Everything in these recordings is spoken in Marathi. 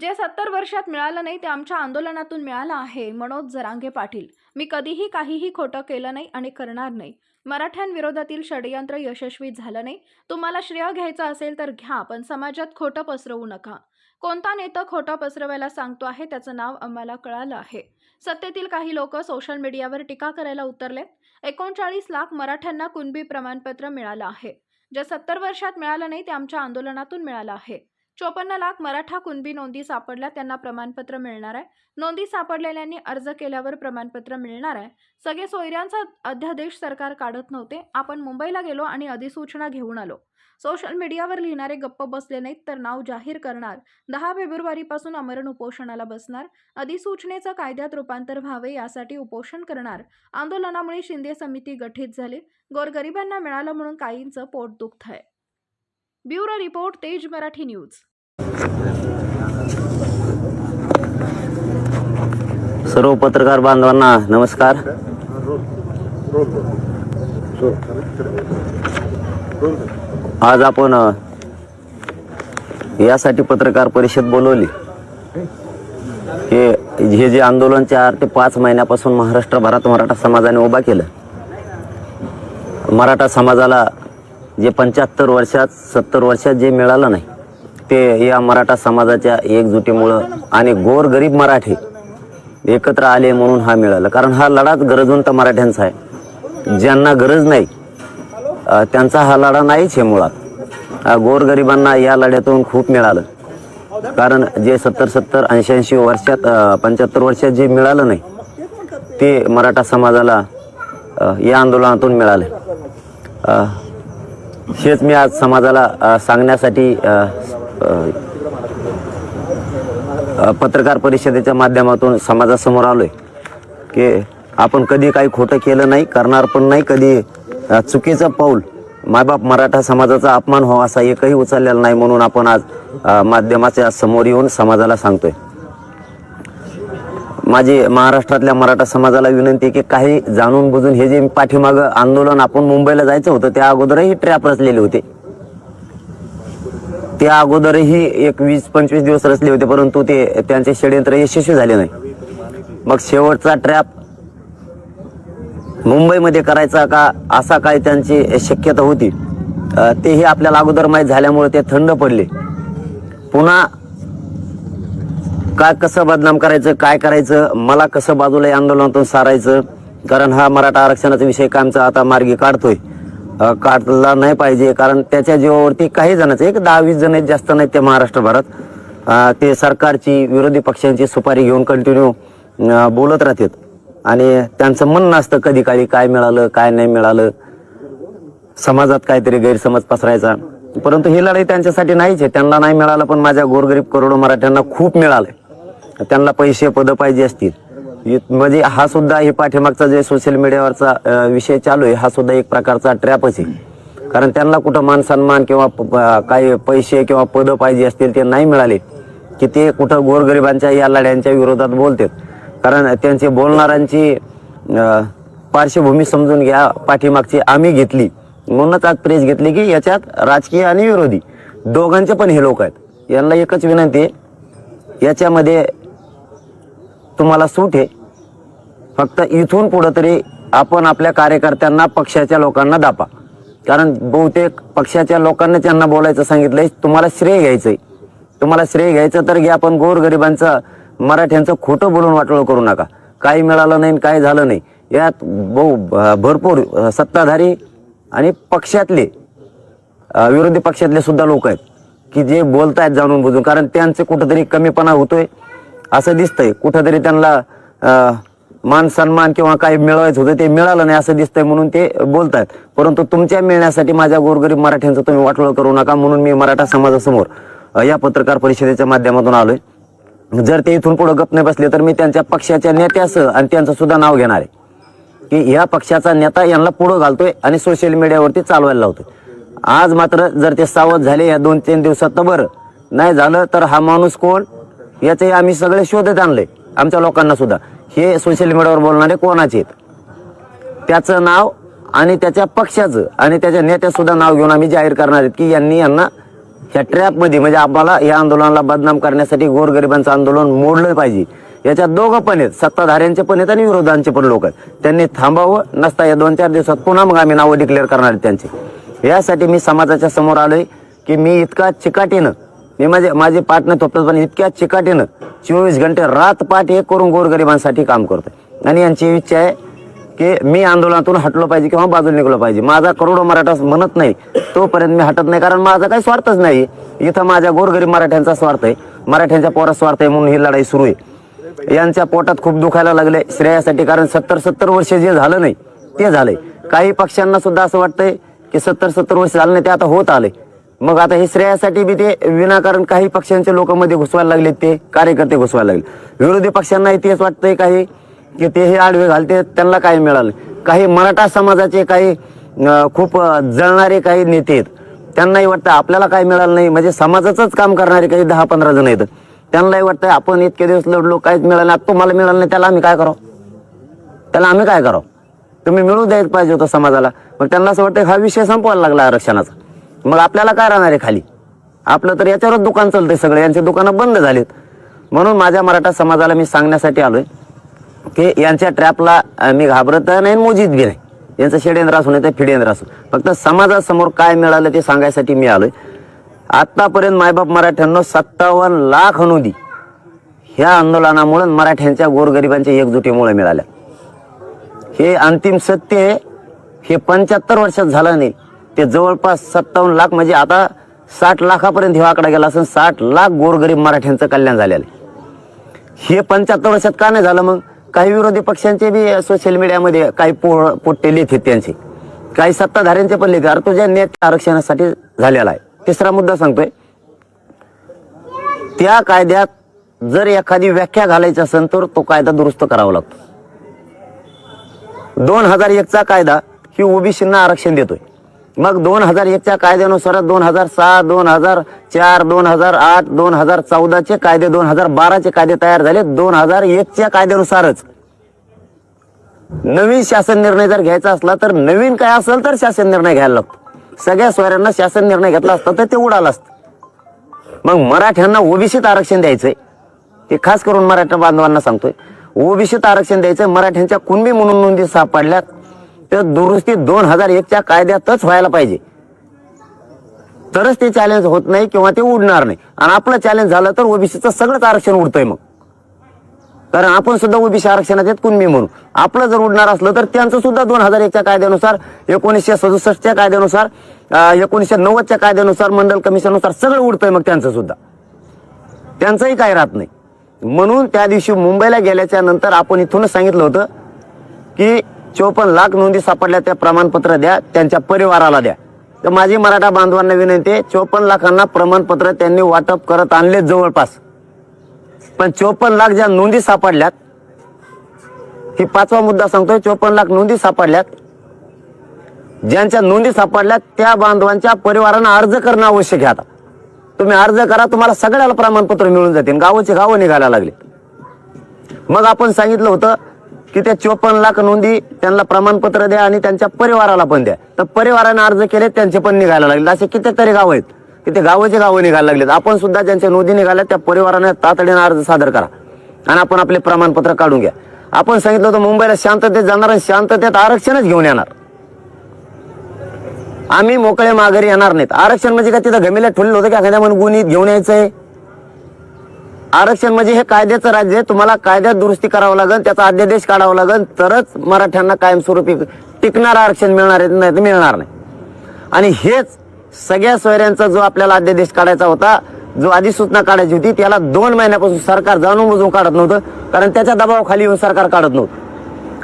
जे सत्तर वर्षात मिळालं नाही ते आमच्या आंदोलनातून मिळालं आहे मनोज जरांगे पाटील. मी कधीही काहीही खोटं केलं नाही आणि करणार नाही. मराठ्यांविरोधातील षडयंत्र यशस्वी झालं नाही. तुम्हाला श्रेय घ्यायचं असेल तर घ्या पण समाजात खोटं पसरवू नका. कोणता नेता खोटं पसरवायला सांगतो आहे त्याचं नाव आम्हाला कळालं आहे. सत्तेतील काही लोक सोशल मीडियावर टीका करायला उतरले. एकोणचाळीस लाख मराठ्यांना कुणबी प्रमाणपत्र मिळालं आहे. जे सत्तर वर्षात मिळालं नाही ते आमच्या आंदोलनातून मिळालं आहे. चोपन्न लाख मराठा कुणबी नोंदी सापडल्या त्यांना प्रमाणपत्र मिळणार आहे. नोंदी सापडलेल्यांनी अर्ज केल्यावर प्रमाणपत्र मिळणार आहे. सगळे सोयऱ्यांचा अध्यादेश सरकार काढत नव्हते. आपण मुंबईला गेलो आणि अधिसूचना घेऊन आलो. सोशल मीडियावर लिहिणारे गप्प बसले नाहीत तर नाव जाहीर करणार. दहा फेब्रुवारीपासून अमरण उपोषणाला बसणार. अधिसूचनेचं कायद्यात रूपांतर व्हावे यासाठी उपोषण करणार. आंदोलनामुळे शिंदे समिती गठीत झाली. गोरगरिबांना मिळालं म्हणून काहींचं पोट दुखत आहे. ब्युरो रिपोर्ट तेज मराठी न्यूज. सर्व पत्रकार बांधवांना नमस्कार. आज आपण यासाठी पत्रकार परिषद बोलवली. हे हे जे आंदोलन चार ते पाच महिन्यापासून महाराष्ट्रभरात मराठा समाजाने उभा केलं. मराठा समाजाला जे पंच्याहत्तर वर्षात सत्तर वर्षात जे मिळालं नाही ते या मराठा समाजाच्या एकजुटीमुळं आणि गोरगरीब मराठे एकत्र आले म्हणून हा मिळाला. कारण हा लढाच गरजवंत मराठ्यांचा आहे. ज्यांना गरज नाही त्यांचा हा लढा नाहीच हे मुळात गोरगरिबांना या लढ्यातून खूप मिळालं. कारण जे सत्तर सत्तर ऐंशी ऐंशी वर्षात पंच्याहत्तर वर्षात जे मिळालं नाही ते मराठा समाजाला या आंदोलनातून मिळालं. हेच मी आज समाजाला सांगण्यासाठी पत्रकार परिषदेच्या माध्यमातून समाजासमोर आलोय की आपण कधी काही खोटं केलं नाही करणार पण नाही कधी चुकीचं पाऊल मायबाप मराठा समाजाचा अपमान हो असा एकही उचललेला नाही म्हणून आपण आज माध्यमाच्या समोर येऊन समाजाला सांगतोय. माझी महाराष्ट्रातल्या मराठा समाजाला विनंती आहे की काही जाणून बुजून हे जे पाठीमागं आंदोलन आपण मुंबईला जायचं होतं त्या अगोदरही ट्रॅप रचलेले होते. त्या अगोदरही एक वीस पंचवीस दिवस रचले होते परंतु ते त्यांचे षडयंत्र यशस्वी झाले नाही. मग शेवटचा ट्रॅप मुंबईमध्ये करायचा का असा काय त्यांची शक्यता होती. तेही आपल्याला अगोदर माहीत झाल्यामुळे ते थंड पडले. पुन्हा काय कसं बदनाम करायचं काय करायचं मला कसं बाजूला आंदोलनातून सारायचं कारण हा मराठा आरक्षणाचा विषय कामचा आता मार्गी काढतोय? काढला नाही पाहिजे कारण त्याच्या जीवावरती काही जणांचं एक दहा वीस जण आहेत जास्त नाहीत ते महाराष्ट्रभरात ते सरकारची विरोधी पक्षांची सुपारी घेऊन कंटिन्यू बोलत राहतात. आणि त्यांचं म्हणणं असतं कधी काळी काय मिळालं काय नाही मिळालं. समाजात काहीतरी गैरसमज पसरायचा. परंतु ही लढाई त्यांच्यासाठी नाहीच आहे. त्यांना नाही मिळालं पण माझ्या गोरगरीब करोडो मराठ्यांना खूप मिळालंय. त्यांना पैसे पदं पाहिजे असतील. म्हणजे हा सुद्धा हे पाठीमागचा जे सोशल मीडियावरचा विषय चालू आहे हा सुद्धा एक प्रकारचा ट्रॅपच आहे. कारण त्यांना कुठं मान सन्मान किंवा प- काही पैसे किंवा पदं पाहिजे असतील ते नाही मिळाले की ते कुठं गोरगरिबांच्या या लढ्यांच्या विरोधात बोलतात. कारण त्यांची बोलणाऱ्यांची पार्श्वभूमी समजून घ्या पाठीमागची आम्ही घेतली. म्हणूनच आज प्रेस घेतली की याच्यात राजकीय आणि विरोधी. दोघांचे पण हे लोक आहेत. यांना एकच विनंती आहे याच्यामध्ये तुम्हाला सूट आहे. फक्त इथून पुढं तरी आपण आपल्या कार्यकर्त्यांना पक्षाच्या लोकांना दापा. कारण बहुतेक पक्षाच्या लोकांना त्यांना बोलायचं सांगितलंय तुम्हाला श्रेय घ्यायचंय. तुम्हाला श्रेय घ्यायचं तर घ्या पण गोरगरिबांचं मराठ्यांचं खोटं बोलून वाटोळ करू नका. काही मिळालं नाही आणि काही झालं नाही. यात बहु भरपूर सत्ताधारी आणि पक्षातले विरोधी पक्षातले सुद्धा लोक आहेत की जे बोलतायत जाणून बुजून. कारण त्यांचे कुठंतरी कमीपणा होतोय. असं दिसतंय. कुठंतरी त्यांना मान सन्मान किंवा काही मिळवायचं होतं ते मिळालं नाही असं दिसतंय म्हणून ते बोलतात परंतु तुमच्या मिळण्यासाठी माझ्या गोरगरीब मराठ्यांचं तुम्ही वाटोळ करू नका म्हणून मी मराठा समाजासमोर या पत्रकार परिषदेच्या माध्यमातून आलोय. जर ते इथून पुढे गप नाही बसले तर मी त्यांच्या पक्षाच्या नेत्यासह आणि त्यांचं सुद्धा नाव घेणार आहे. की या पक्षाचा नेता यांना पुढं घालतोय आणि सोशल मीडियावरती चालवायला लावतोय. आज मात्र जर ते सावध झाले या दोन तीन दिवसात तर बरं. नाही झालं तर हा माणूस कोण? याचे आम्ही सगळे शोधत आणले आमच्या लोकांना सुद्धा. हे सोशल मीडियावर बोलणारे कोणाचे आहेत? त्याचं नाव आणि त्याच्या पक्षाचं आणि त्याच्या नेत्यासुद्धा नाव घेऊन आम्ही जाहीर करणार आहेत की यांनी यांना ह्या ट्रॅपमध्ये म्हणजे आम्हाला या आंदोलनाला बदनाम करण्यासाठी गोरगरिबांचं आंदोलन मोडलं पाहिजे. याच्यात दोघं पण आहेत सत्ताधाऱ्यांचे पण आहेत आणि विरोधांचे पण लोक आहेत. त्यांनी थांबावं नसता या दोन चार दिवसात पुन्हा मग आम्ही नावं डिक्लेअर करणार आहेत त्यांचे. यासाठी मी समाजाच्या समोर आलोय की मी इतका चिकाटीनं मी माझे माझे पाटणं थोपटपणे पण इतक्या चिकाटीनं चोवीस घंटे रात पाठ हे करून गोरगरिबांसाठी काम करतो आणि यांची इच्छा आहे की मी आंदोलनातून हटलो पाहिजे किंवा बाजूला निघलो पाहिजे. माझा करोडो मराठा म्हणत नाही तोपर्यंत मी हटत नाही. कारण माझा काही स्वार्थच नाही. इथं माझ्या गोरगरीब मराठ्यांचा स्वार्थ आहे. मराठ्यांच्या पोरात स्वार्थ आहे म्हणून ही लढाई सुरू आहे. यांच्या पोटात खूप दुखायला लागले. श्रेयासाठी कारण सत्तर सत्तर वर्ष जे झालं नाही ते झालंय. काही पक्षांना सुद्धा असं वाटतंय की सत्तर सत्तर वर्ष झालं नाही ते आता होत आले मग आता हे श्रेयासाठी बी ते विनाकारण काही पक्षांचे लोक मध्ये घुसवायला लागले ते कार्यकर्ते घुसवायला लागले विरोधी पक्षांनाही तेच वाटतंय काही की ते हे आडवे घालते त्यांना काय मिळालं? काही मराठा समाजाचे काही खूप जळणारे काही नेते आहेत त्यांनाही वाटतं आपल्याला काय मिळालं नाही म्हणजे समाजाचंच काम करणारे काही दहा पंधरा जण आहेत त्यांनाही वाटतं आपण इतके दिवस लढलो काहीच मिळालं नाही आता तुम्हाला मिळालं नाही त्याला आम्ही काय करावं? त्याला आम्ही काय करावं? तुम्ही मिळू द्यायच पाहिजे होतं समाजाला मग त्यांना असं वाटतं हा विषय संपवायला लागला आरक्षणाचा. मग आपल्याला काय राहणार आहे खाली? आपलं तर याच्यावरच दुकान चालतंय सगळं. यांचे दुकानं बंद झालेत. म्हणून माझ्या मराठा समाजाला मी सांगण्यासाठी आलोय की यांच्या ट्रॅपला मी घाबरत नाही आणि मोजीत बी नाही. यांचं षडेंद्र असू नाही तर फिडेंद्र असू फक्त समाजासमोर काय मिळालं ते सांगायसाठी मी आलोय. आत्तापर्यंत मायबाप मराठ्यांना सत्तावन्न लाख अनुदी ह्या आंदोलनामुळे मराठ्यांच्या गोरगरिबांच्या एकजुटीमुळे मिळाल्या. हे अंतिम सत्य हे पंच्याहत्तर वर्षात झालं नाही. ते जवळपास सत्तावन्न लाख म्हणजे आता साठ लाखापर्यंत हे आकडा गेला असून साठ लाख गोरगरीब मराठ्यांचं कल्याण झालेलं आहे. हे पंच्याहत्तर वर्षात का नाही झालं मग? काही विरोधी पक्षांचे बी सोशल मीडियामध्ये काही पो पोट्टे लिहित आहेत त्यांचे. काही सत्ताधाऱ्यांचे पण लिहित अरे तुझ्या नेत्या आरक्षणासाठी झालेला आहे तिसरा मुद्दा सांगतोय. त्या कायद्यात जर एखादी व्याख्या घालायची असेल तर तो कायदा दुरुस्त करावा लागतो. दोन हजार एकचा कायदा ही ओबीसींना आरक्षण देतोय. मग दोन हजार एकच्या कायद्यानुसार दोन हजार सहा दोन हजार चार दोन हजार आठ दोन हजार चौदाचे कायदे दोन हजार बाराचे कायदे तयार झाले. दोन हजार एकच्या कायद्यानुसारच. नवीन शासन निर्णय जर घ्यायचा असला तर नवीन काय असेल तर शासन निर्णय घ्यायला लागतो. सगळ्या सोयऱ्यांना शासन निर्णय घेतला असता तर ते उडाला असतं. मग मराठ्यांना ओबीसीत आरक्षण द्यायचंय. ते खास करून मराठा बांधवांना सांगतोय. ओबीसीत आरक्षण द्यायचंय. मराठ्यांच्या कुणबी म्हणून नोंदी सापडल्यात. तर दुरुस्ती दोन हजार एकच्या कायद्यातच व्हायला पाहिजे. तरच ते चॅलेंज होत नाही किंवा ते उडणार नाही. आणि आपलं चॅलेंज झालं तर ओबीसीचं सगळंच आरक्षण उडतंय मग. कारण आपण सुद्धा ओबीसी आरक्षणात येत कुणबी म्हणून. आपलं जर उडणार असलं तर त्यांचं सुद्धा दोन हजार एकच्या कायद्यानुसार एकोणीसशे सदुसष्टच्या कायद्यानुसार एकोणीसशे नव्वदच्या कायद्यानुसार मंडल कमिशननुसार सगळं उडतंय मग त्यांचं सुद्धा. त्यांचंही काय राहत नाही. म्हणून त्या दिवशी मुंबईला गेल्याच्यानंतर आपण इथूनच सांगितलं होतं की चोपन्न लाख नोंदी सापडल्या त्या प्रमाणपत्र द्या त्यांच्या परिवाराला द्या. तर माझी मराठा बांधवांना विनंती आहे चोपन्न लाखांना प्रमाणपत्र त्यांनी वाटप करत आणले जवळपास. पण चोपन्न लाख ज्या नोंदी सापडल्यात ही पाचवा मुद्दा सांगतोय चोपन्न लाख नोंदी सापडल्यात ज्यांच्या नोंदी सापडल्यात त्या बांधवांच्या परिवारांना अर्ज करणं आवश्यक आहे आता. तुम्ही अर्ज करा तुम्हाला सगळ्याला प्रमाणपत्र मिळून जातील गावाचे गावं निघायला लागले. मग आपण सांगितलं होतं की त्या चोपन्न लाख नोंदी त्यांना प्रमाणपत्र द्या आणि त्यांच्या परिवाराला पण द्या. तर परिवाराने अर्ज केले त्यांचे पण निघायला लागले. असे कितीतरी गाव आहेत की ते गावाचे गावं निघायला लागलेत. आपण सुद्धा ज्यांच्या नोंदी निघाल्या त्या परिवाराने तातडीने अर्ज सादर करा. आणि आपण आपले प्रमाणपत्र काढून घ्या. आपण सांगितलं होतं मुंबईला शांततेत जाणार आणि शांततेत आरक्षणच घेऊन येणार. आम्ही मोकळे माघारी येणार नाहीत. आरक्षण म्हणजे काय? तिथं गमीला ठेवलेलं होतं की एखाद्या म्हणून गुन्हे घेऊन यायचंय. आरक्षण म्हणजे हे कायद्याचं राज्य आहे. तुम्हाला कायद्यात दुरुस्ती करावं लागेल त्याचा अध्यादेश काढावा लागेल. तरच मराठ्यांना कायमस्वरूपी टिकणारं आरक्षण मिळणार आहे नाही तर मिळणार नाही. आणि हेच सगळ्या सोयऱ्यांचा जो आपल्याला अध्यादेश काढायचा होता जो अधिसूचना काढायची होती त्याला दोन महिन्यापासून सरकार जाणून बुजून काढत नव्हतं कारण त्याच्या दबावाखाली येऊन सरकार काढत नव्हतं.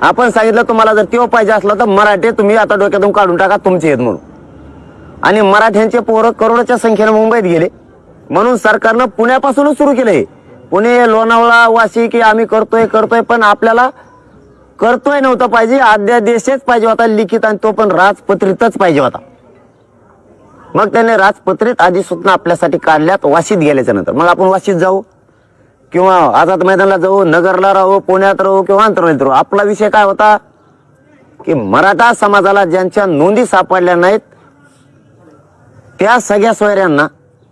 आपण सांगितलं तुम्हाला जर तो पाहिजे असला तर मराठे तुम्ही आता डोक्यातून काढून टाका तुमचे आहेत म्हणून. आणि मराठ्यांचे पोरं करोडच्या संख्येनं मुंबईत गेले. म्हणून सरकारनं पुण्यापासूनच सुरू केलं हे पुणे लोणावळा वाशी की आम्ही करतोय करतोय पण आपल्याला करतोय नव्हतं पाहिजे. अध्यादेशच पाहिजे होता लिखित आणि तो पण राजपत्रितच पाहिजे होता. मग त्याने राजपत्रित अधिसूचना आपल्यासाठी काढल्यात वाशीत गेल्याच्यानंतर. मग आपण वाशीत जाऊ किंवा आझाद मैदानाला जाऊ नगरला राहू पुण्यात राहू किंवा आंतरवालीत राहू. आपला विषय काय होता? की मराठा समाजाला ज्यांच्या नोंदी सापडल्या नाहीत त्या सगळ्या सोयऱ्यांना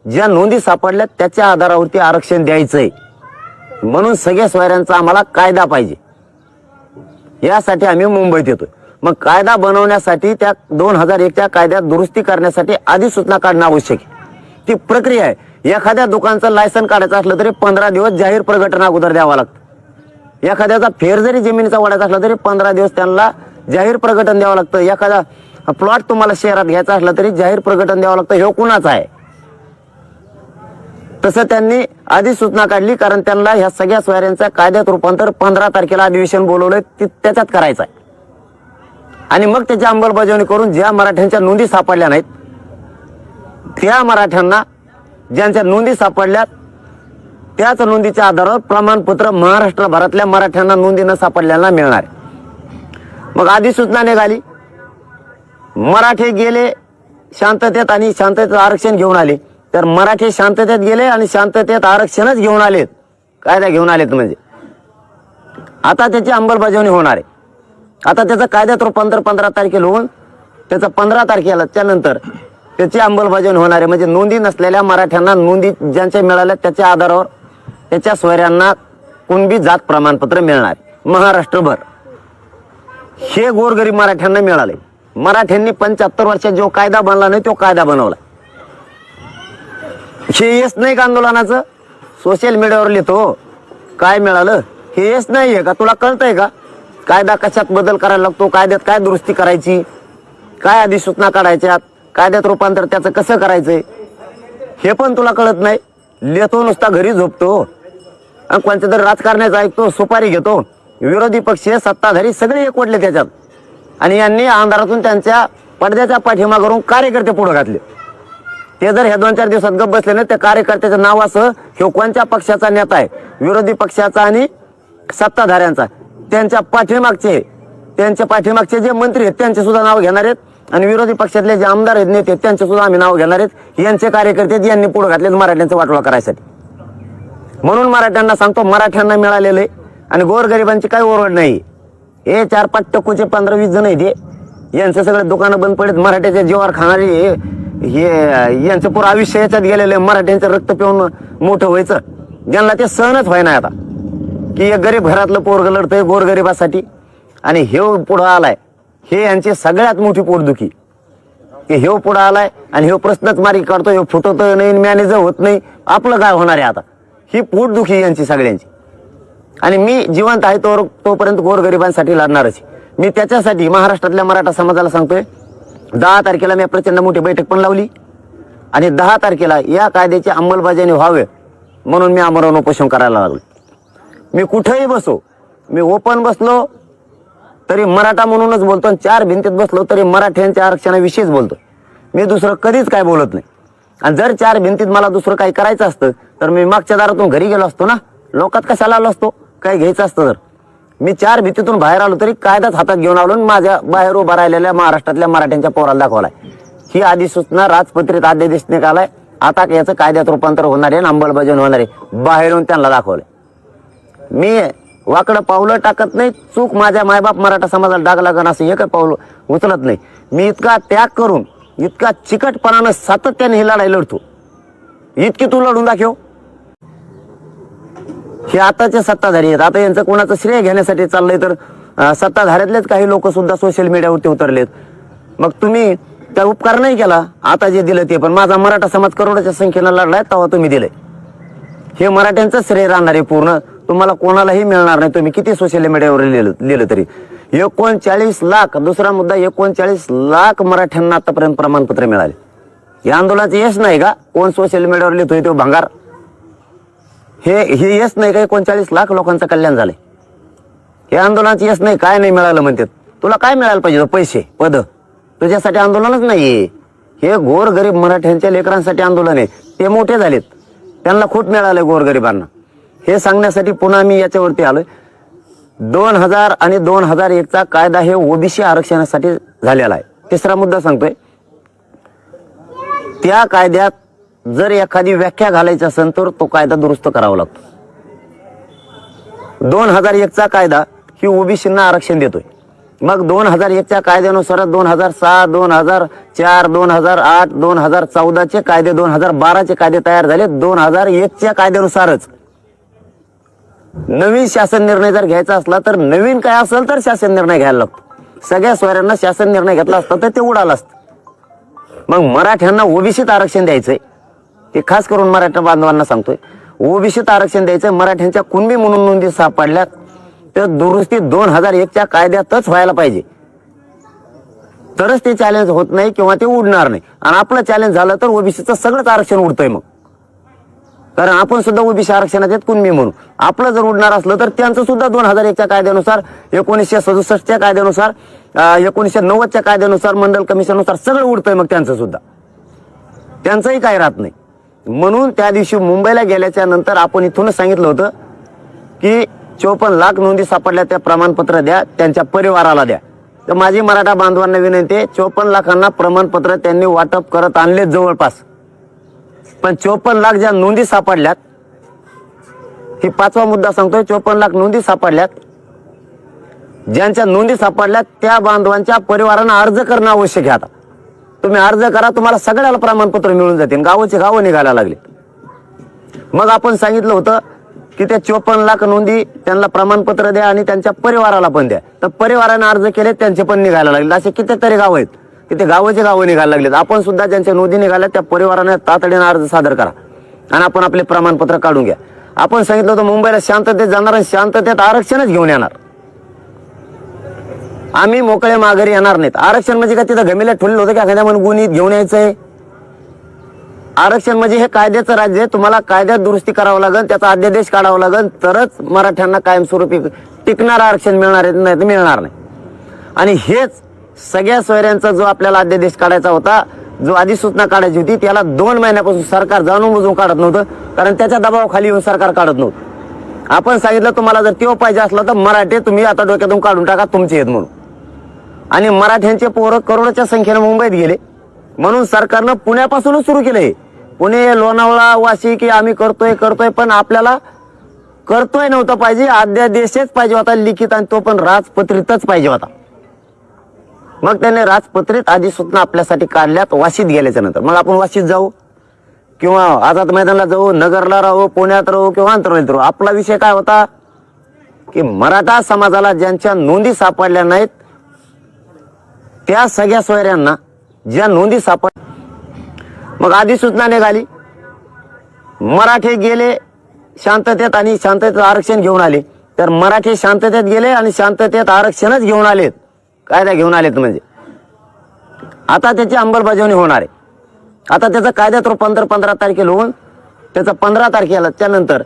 ज्या नोंदी सापडल्या त्याच्या आधारावरती आरक्षण द्यायचंय. म्हणून सगळ्या सोयऱ्यांचा आम्हाला कायदा पाहिजे. यासाठी आम्ही मुंबईत येतोय. मग कायदा बनवण्यासाठी त्या दोन हजार एकच्या कायद्यात दुरुस्ती करण्यासाठी अधिसूचना काढणं आवश्यक आहे. ती प्रक्रिया आहे. एखाद्या दुकानचं लायसन काढायचं असलं तरी पंधरा दिवस जाहीर प्रगटना अगोदर द्यावं लागतं. एखाद्याचा फेर जरी जमिनीचा वाढायचा असला तरी पंधरा दिवस त्यांना जाहीर प्रगटन द्यावं लागतं. एखादा प्लॉट तुम्हाला शहरात घ्यायचा असला तरी जाहीर प्रगटन द्यावं लागतं. हे कुणाचं आहे? तसं त्यांनी अधिसूचना काढली कारण त्यांना ह्या सगळ्या सोयाऱ्यांचा कायद्यात रूपांतर पंधरा तारखेला अधिवेशन बोलवलंय ते त्याच्यात करायचं आहे आणि मग त्याची अंमलबजावणी करून ज्या मराठ्यांच्या नोंदी सापडल्या नाहीत त्या मराठ्यांना ज्यांच्या नोंदी सापडल्यात त्याच नोंदीच्या आधारावर प्रमाणपत्र महाराष्ट्रभरातल्या मराठ्यांना नोंदी न सापडल्याला मिळणार मग अधिसूचना निघाली. मराठे गेले शांततेत आणि शांततेत आरक्षण घेऊन आले. तर मराठे शांततेत गेले आणि शांततेत आरक्षणच घेऊन आलेत. कायदा घेऊन आलेत म्हणजे? आता त्याची अंमलबजावणी होणार आहे. आता त्याचं कायद्यात रूपांतर पंधरा तारखेला होऊन त्याचं पंधरा तारखेला त्यानंतर त्याची अंमलबजावणी होणार आहे. म्हणजे नोंदी नसलेल्या मराठ्यांना नोंदी ज्यांच्या मिळाल्या त्याच्या आधारावर त्याच्या सोयऱ्यांना कुणबी जात प्रमाणपत्र मिळणार. महाराष्ट्रभर. हे गोरगरीब मराठ्यांना मिळाले. मराठ्यांनी पंच्याहत्तर वर्षात जो कायदा बनला नाही तो कायदा बनवला. हे येस नाही का आंदोलनाचं? सोशल मीडियावर लिहितो. काय मिळालं? हे येस नाही आहे का? तुला कळतंय का? कायदा कशात बदल करायला लागतो? कायद्यात काय दुरुस्ती करायची? काय अधिसूचना काढायच्यात? कायद्यात रूपांतर त्याचं कसं करायचंय? हे पण तुला कळत नाही? लिहितो नुसता घरी झोपतो. आणि कोणत्या तरी राजकारण्याचं ऐकतो सुपारी घेतो. विरोधी पक्ष सत्ताधारी सगळे एकवटले त्याच्यात. आणि यांनी आमदारातून त्यांच्या पडद्याच्या पाठीमागरून कार्यकर्ते पुढे घातले. ते जर ह्या दोन चार दिवसात गप बसले ना त्या कार्यकर्त्याचं नाव असं हे कोणत्या पक्षाचा नेता आहे? विरोधी पक्षाचा आणि सत्ताधाऱ्यांचा. त्यांच्या पाठीमागचे त्यांच्या पाठीमागचे जे मंत्री आहेत त्यांचे सुद्धा नाव घेणार आहेत. आणि विरोधी पक्षातले जे आमदार आहेत नेते त्यांचे सुद्धा आम्ही नाव घेणार आहेत. यांचे कार्यकर्ते आहेत, यांनी पुढे घातले मराठ्यांचा वाटोळा करायसाठी. म्हणून मराठ्यांना सांगतो मराठ्यांना मिळालेले आणि गोरगरिबांची काही ओरड नाही. हे चार पाच टक्कूचे पंधरा वीस जण आहेत हे. यांचं सगळे दुकानं बंद पडत मराठ्याच्या जीवावर खाणारे हे यांचं पुरं आयुष्य याच्यात गेलेलं आहे. मराठ्यांचं रक्त पिऊन मोठं व्हायचं. ज्यांना ते सहनच व्हाय आता. की एक गरीब घरातलं पोरग लढतंय गोरगरिबासाठी. आणि हे पुढं आलाय. हे यांची सगळ्यात मोठी पोटदुखी. की हे पुढं आलाय आणि हे प्रश्नच मार्गी काढतो हे फुटत नाही मॅनेजर होत नाही. आपलं काय होणार आहे आता. ही पोटदुखी यांची सगळ्यांची. आणि मी जिवंत आहे तो तोपर्यंत गोरगरिबांसाठी लढणारच आहे. मी त्याच्यासाठी महाराष्ट्रातल्या मराठा समाजाला सांगतोय दहा तारखेला मी प्रचंड मोठी बैठक पण लावली. आणि दहा तारखेला या कायद्याची अंमलबजावणी व्हावे म्हणून मी आमरण उपोषण करायला लागलो. मी कुठेही बसो मी ओपन बसलो तरी मराठा म्हणूनच बोलतो आणि चार भिंतीत बसलो तरी मराठ्यांच्या आरक्षणाविषयीच बोलतो. मी दुसरं कधीच काय बोलत नाही. आणि जर चार भिंतीत मला दुसरं काही करायचं असतं तर मी मागच्या दारातून घरी गेलो असतो ना. लोकात कशाला आलो असतो? काय घ्यायचं असतं तर. मी चार भीतीतून बाहेर आलो तरी कायदाच हातात घेऊन आलो माझ्या बाहेर उभा राहिलेल्या महाराष्ट्रातल्या मराठ्यांच्या पोराला दाखवलाय. ही अधिसूचना राजपत्रित अध्यादेश निघालाय आता याचं कायद्यात रूपांतर होणार आहे आणि अंमलबजावणी होणार आहे. बाहेरून त्यांना दाखवलंय. मी वाकडं पावलं टाकत नाही. चूक माझ्या मायबाप मराठा समाजाला डाग लागण असं एक पावलं उचलत नाही. मी इतका त्याग करून इतका चिकटपणानं सातत्याने ही लढाई लढतो. इतकी तू लढून दाखव. हे आताचे सत्ताधारी आहेत. आता यांचं कोणाचं श्रेय घेण्यासाठी चाललंय तर सत्ताधाऱ्यातलेच काही लोक सुद्धा सोशल मीडियावरती उतरलेत. मग तुम्ही त्या उपकार नाही केला? आता जे दिलं ते. पण माझा मराठा समाज करोडाच्या संख्येनं लढलाय तेव्हा तुम्ही दिले. हे मराठ्यांचं श्रेय राहणार आहे पूर्ण. तुम्हाला कोणालाही मिळणार नाही. तुम्ही किती सोशल मीडियावर लिहिलं लिहिलं तरी. एकोणचाळीस लाख दुसरा मुद्दा एकोणचाळीस लाख मराठ्यांना आतापर्यंत प्रमाणपत्र मिळाले. या आंदोलनाचं यश नाही का? कोण सोशल मीडियावर लिहितोय तो भांगार? हे हे येस नाही का एकोणचाळीस लाख लोकांचं कल्याण झालंय. हे आंदोलनाचं येस नाही काय नाही मिळालं म्हणतात. तुला काय मिळायला पाहिजे पैसे पद. तुझ्यासाठी आंदोलनच नाहीये. हे गोर गरीब मराठ्यांच्या लेकरांसाठी आंदोलन आहे. ते मोठे झालेत. त्यांना खूप मिळालंय गोरगरिबांना हे सांगण्यासाठी पुन्हा मी याच्यावरती आलोय. दोन हजार आणि दोन हजार एकचा कायदा हे ओबीसी आरक्षणासाठी झालेला आहे. तिसरा मुद्दा सांगतोय. त्या कायद्यात जर एखादी व्याख्या घालायची असेल तर तो कायदा दुरुस्त करावा लागतो. दोन हजार एकचा कायदा ही ओबीसींना आरक्षण देतोय. मग दोन हजार एकच्या कायद्यानुसार दोन हजार सहा दोन हजार चार दोन हजार आठ दोन हजार चौदाचे कायदे दोन हजार बाराचे कायदे तयार झाले. दोन हजार एकच्या कायद्यानुसारच. नवीन शासन निर्णय जर घ्यायचा असला तर नवीन काय असेल तर शासन निर्णय घ्यायला लागतो. सगळ्या सोयऱ्यांना शासन निर्णय घेतला असता तर ते उडाला असतं. मग मराठ्यांना ओबीसीत आरक्षण द्यायचंय. ते खास करून मराठा बांधवांना सांगतोय. ओबीसीत आरक्षण द्यायचं मराठ्यांच्या कुणबी म्हणून नोंदी सापडल्यात तर दुरुस्ती दोन हजार एकच्या कायद्यातच व्हायला पाहिजे. तरच ते चॅलेंज होत नाही किंवा ते उडणार नाही. आणि आपलं चॅलेंज झालं तर ओबीसीचं सगळंच आरक्षण उडतंय मग. कारण आपण सुद्धा ओबीसी आरक्षणात आहेत कुणबी म्हणून. आपलं जर उडणार असलं तर त्यांचं सुद्धा दोन हजार एकच्या कायद्यानुसार एकोणीसशे सदुसष्टच्या कायद्यानुसार एकोणीसशे नव्वदच्या कायद्यानुसार मंडल कमिशननुसार सगळं उडतंय मग त्यांचं सुद्धा. त्यांचंही काही राहत नाही. म्हणून त्या दिवशी मुंबईला गेल्याच्यानंतर आपण इथूनच सांगितलं होतं की चोपन्न लाख नोंदी सापडल्या त्या प्रमाणपत्र द्या त्यांच्या परिवाराला द्या. तर माझी मराठा बांधवांना विनंती आहे चोपन्न लाखांना प्रमाणपत्र त्यांनी वाटप करत आणले जवळपास. पण चोपन्न लाख ज्या नोंदी सापडल्यात ही पाचवा मुद्दा सांगतोय चोपन्न लाख नोंदी सापडल्यात ज्यांच्या नोंदी सापडल्यात त्या बांधवांच्या परिवारांना अर्ज करणं आवश्यक आहे आता. तुम्ही अर्ज करा तुम्हाला सगळ्याला प्रमाणपत्र मिळून जातील. गावाचे गावं निघायला लागले. मग आपण सांगितलं होतं की त्या चोपन्न लाख नोंदी त्यांना प्रमाणपत्र द्या आणि त्यांच्या परिवाराला पण द्या. तर परिवाराने अर्ज केले त्यांचे पण निघायला लागले असे कितीतरी गाव आहेत. की ते गावाचे गावं निघायला लागलेत. आपण सुद्धा ज्यांच्या नोंदी निघाल्या त्या परिवाराने तातडीने अर्ज सादर करा. आणि आपण आपले प्रमाणपत्र काढून घ्या. आपण सांगितलं होतं मुंबईला शांततेत जाणार आणि शांततेत आरक्षणच घेऊन येणार. आम्ही मोकळे माघारी येणार नाहीत. आरक्षण म्हणजे काय? तिथं गमीला ठेवलेलं होतं की एखाद्या म्हणून गुन्हे घेऊन यायचंय. आरक्षण म्हणजे हे कायद्याचं राज्य आहे. तुम्हाला कायद्यात दुरुस्ती करावं लागेल त्याचा अध्यादेश काढावा लागेल. तरच मराठ्यांना कायमस्वरूपी टिकणारं आरक्षण मिळणार आहे नाही तर मिळणार नाही. आणि हेच सगळ्या सोयऱ्यांचा जो आपल्याला अध्यादेश काढायचा होता जो अधिसूचना काढायची होती त्याला दोन महिन्यापासून सरकार जाणून बुजून काढत नव्हतं. कारण त्याच्या दबावाखाली येऊन सरकार काढत नव्हतं. आपण सांगितलं तुम्हाला जर तो पाहिजे असलं तर मराठे तुम्ही आता डोक्यातून काढून टाका तुमचे आहेत म्हणून. आणि मराठ्यांचे पोरं करोडच्या संख्येने मुंबईत गेले. म्हणून सरकारनं पुण्यापासूनच सुरू केलंय. पुणे लोणावळा वाशी की आम्ही करतोय करतोय पण आपल्याला करतोय नव्हतं पाहिजे. अध्यादेशच पाहिजे होता लिखित आणि तो पण राजपत्रितच पाहिजे होता. मग त्याने राजपत्रित अधिसूचना आपल्यासाठी काढल्यात वाशीत गेल्याच्यानंतर. मग आपण वाशीत जाऊ किंवा आझाद मैदानला जाऊ नगरला राहू पुण्यात राहू किंवा अंतरवाईत राहू. आपला विषय काय होता की मराठा समाजाला ज्यांच्या नोंदी सापडल्या नाहीत त्या सगळ्या सोयऱ्यांना ज्या नोंदी सापड मग अधिसूचना निघाली. मराठे गेले शांततेत आणि शांततेत आरक्षण घेऊन आले. तर मराठे शांततेत गेले आणि शांततेत आरक्षणच घेऊन आलेत. कायदा घेऊन आलेत म्हणजे. आता त्याची अंमलबजावणी होणार आहे. आता त्याचं कायद्यात रूपांतर पंधरा तारखेला होऊन त्याचं पंधरा तारखेला त्यानंतर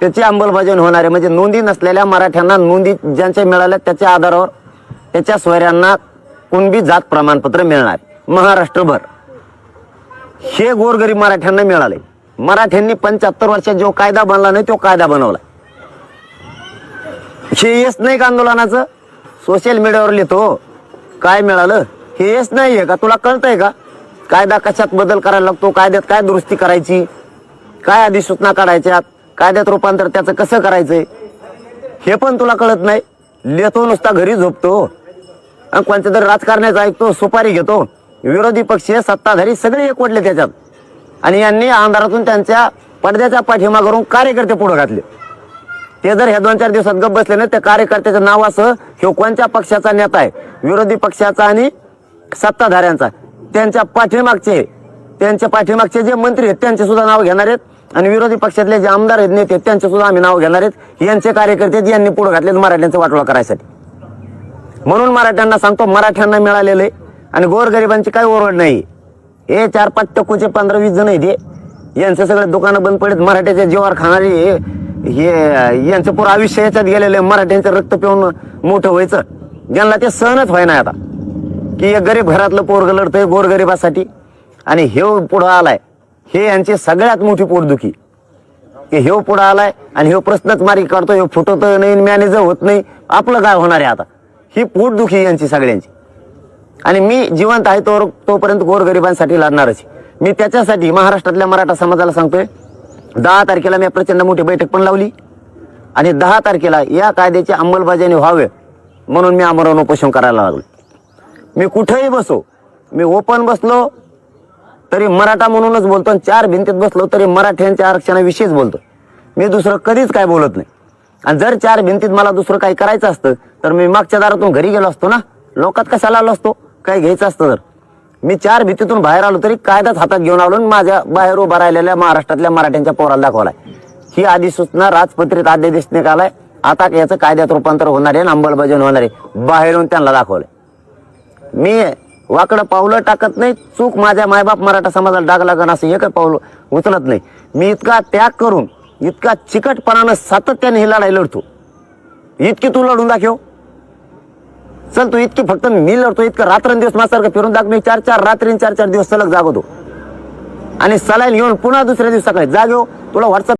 त्याची अंमलबजावणी होणार आहे. म्हणजे नोंदी नसलेल्या मराठ्यांना नोंदी ज्यांच्या मिळाल्या त्याच्या आधारावर त्याच्या सोयऱ्यांना कुणबी जात प्रमाणपत्र मिळणार. महाराष्ट्रभर. हे गोरगरीब मराठ्यांना मिळाले. मराठ्यांनी पंच्याहत्तर वर्षात जो कायदा बनला नाही तो कायदा बनवला हे येस नाही का आंदोलनाचं सोशल मीडियावर लिहितो. काय मिळालं? हे येस नाही आहे का? तुला कळतंय का? कायदा कशात बदल करायला लागतो? कायद्यात काय दुरुस्ती करायची? काय अधिसूचना काढायच्यात? कायद्यात रूपांतर त्याचं कसं करायचंय? हे पण तुला कळत नाही? लिहितो नुसता घरी झोपतो. कोणत्या तरी राजकारण्याचा ऐकतो सुपारी घेतो. विरोधी पक्ष सत्ताधारी सगळे एकवटले त्याच्यात. आणि यांनी आमदारातून त्यांच्या पडद्याच्या करून कार्यकर्ते पुढे घातले. ते जर ह्या दोन चार दिवसात गप बसले ना त्या कार्यकर्त्याच्या नावासह हे कोणत्या पक्षाचा नेता आहे? विरोधी पक्षाचा आणि सत्ताधाऱ्यांचा. त्यांच्या पाठीमागचे त्यांच्या पाठीमागचे जे मंत्री आहेत त्यांचे सुद्धा नाव घेणार आहेत. आणि विरोधी पक्षातले जे आमदार आहेत नेते आहेत, त्यांचे सुद्धा आम्ही नाव घेणार आहेत. यांचे कार्यकर्ते आहेत, यांनी पुढे घातले मराठ्यांचा वाटोळा करायसाठी. म्हणून मराठ्यांना सांगतो मराठ्यांना मिळालेलं आहे आणि गोरगरिबांची काही ओरड नाही. हे चार पाच टक्कूचे पंधरा वीस जण आहेत हे. यांचं सगळे दुकानं बंद पडत मराठ्याच्या जीवावर खाणारे हे यांचं पुरं आयुष्य याच्यात गेलेलं आहे मराठ्यांचं रक्त पिऊन मोठं व्हायचं. ज्यांना ते सहनच व्हायना आता. की एक गरीब घरातलं पोरगं लढतंय गोरगरिबासाठी आणि हे पुढं आलाय. हे यांची सगळ्यात मोठी पोटदुखी. की हे पुढं आलाय आणि हे प्रश्नच मारी काढतो हे फुटवत नाही मॅनेजर होत नाही. आपलं काय होणार आहे आता? ही पोटदुखी यांची सगळ्यांची. आणि मी जिवंत आहे तो तोपर्यंत गोरगरिबांसाठी लढणारच आहे. मी त्याच्यासाठी महाराष्ट्रातल्या मराठा समाजाला सांगतोय दहा तारखेला मी प्रचंड मोठी बैठक पण लावली. आणि दहा तारखेला या कायद्याची अंमलबजावणी व्हावे म्हणून मी आमरण उपोषण करायला लागलो. मी कुठेही बसो मी ओपन बसलो तरी मराठा म्हणूनच बोलतो आणि चार भिंतीत बसलो तरी मराठ्यांच्या आरक्षणाविषयीच बोलतो मी दुसरं कधीच काय बोलत नाही. आणि जर चार भिंतीत मला दुसरं काही करायचं असतं तर मी मागच्या दारातून घरी गेलो असतो ना? लोकात कशाला आलो असतो? काय घ्यायचं असतं तर. मी चार भिंतीतून बाहेर आलो तरी कायदाच हातात घेऊन आलो आणि माझ्या बाहेर उभा राहिलेल्या महाराष्ट्रातल्या मराठ्यांच्या पोराला दाखवलाय. ही अधिसूचना राजपत्रित अध्यादेश निघालाय आता याचं कायद्यात रूपांतर होणार आहे आणि अंमलबजावणी होणार आहे. बाहेरून त्यांना दाखवलंय. मी वाकडं पावलं टाकत नाही. चूक माझ्या मायबाप मराठा समाजाला डाग लागण असं एक पावलं उचलत नाही. मी इतका त्याग करून इतका चिकटपणानं सातत्याने हे लढाई लढतो. इतकी तू लढून दाखव. चल तू इतकी फक्त मी लढतो इतकं रात्रंदिवस माझ्यासारखं फिरून दाख. मी चार चार रात्री चार चार दिवस सलग जागवतो. आणि सलाईन येऊन पुन्हा दुसऱ्या दिवस सकाळी जागेव. तुला व्हॉट्सअप